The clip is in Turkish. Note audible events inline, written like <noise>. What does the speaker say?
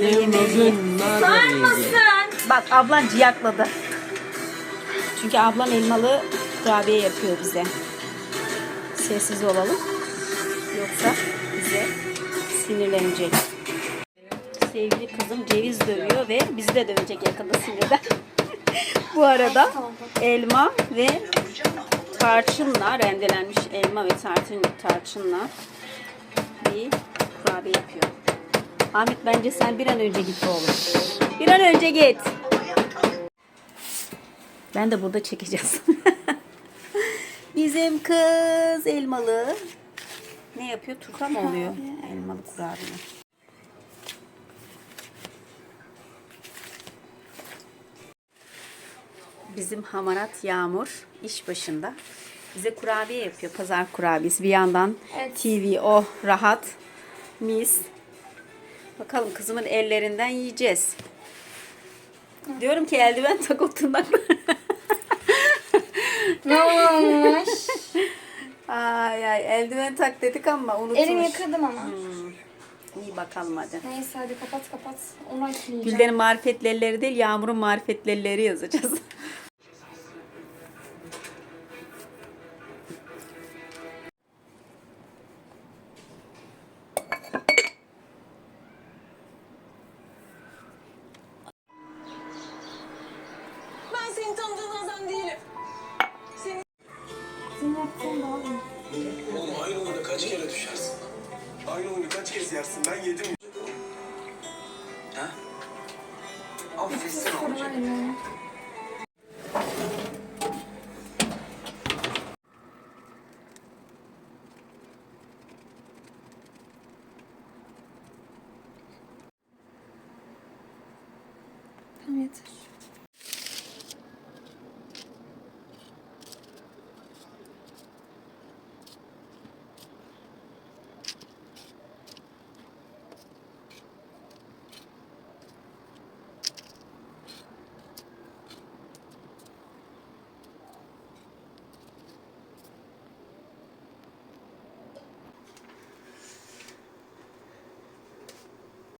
Yemeği. Sarmasın. Bak ablan ciyakladı. Çünkü ablam elmalı kurabiye yapıyor bize. Sessiz olalım. Yoksa bize sinirlenecek. Sevgili kızım ceviz dövüyor ve bizi de dövecek yakında sinirden. <laughs> Bu arada elma ve tarçınla rendelenmiş elma ve tarçın tarçınla bir kurabiye yapıyor. Ahmet bence sen bir an önce git oğlum. Bir an önce git. Ben de burada çekeceğiz. <laughs> Bizim kız elmalı. Ne yapıyor? Turta mı oluyor? Elmalı kurabiye. Bizim hamarat Yağmur iş başında. Bize kurabiye yapıyor. Pazar kurabiyesi. Bir yandan Evet. TV o rahat. Mis. Bakalım kızımın ellerinden yiyeceğiz. Diyorum ki eldiven tak o tırnaklar. Ne olmuş? ay ay eldiven tak dedik ama unutmuş. Elimi yıkadım ama. İyi bakalım hadi. Neyse hadi kapat kapat. Onu açmayacağım. Gülden'in marifetli elleri değil Yağmur'un marifetli elleri yazacağız. Ben senin tanıdığın Hazan değilim. Senin yaptığın daha iyi. Oğlum aynı oyunda kaç kere düşersin? Aynı oyunu kaç kez yersin? Ben yedim. Ha? Affetsin olacak. Tamam yeter.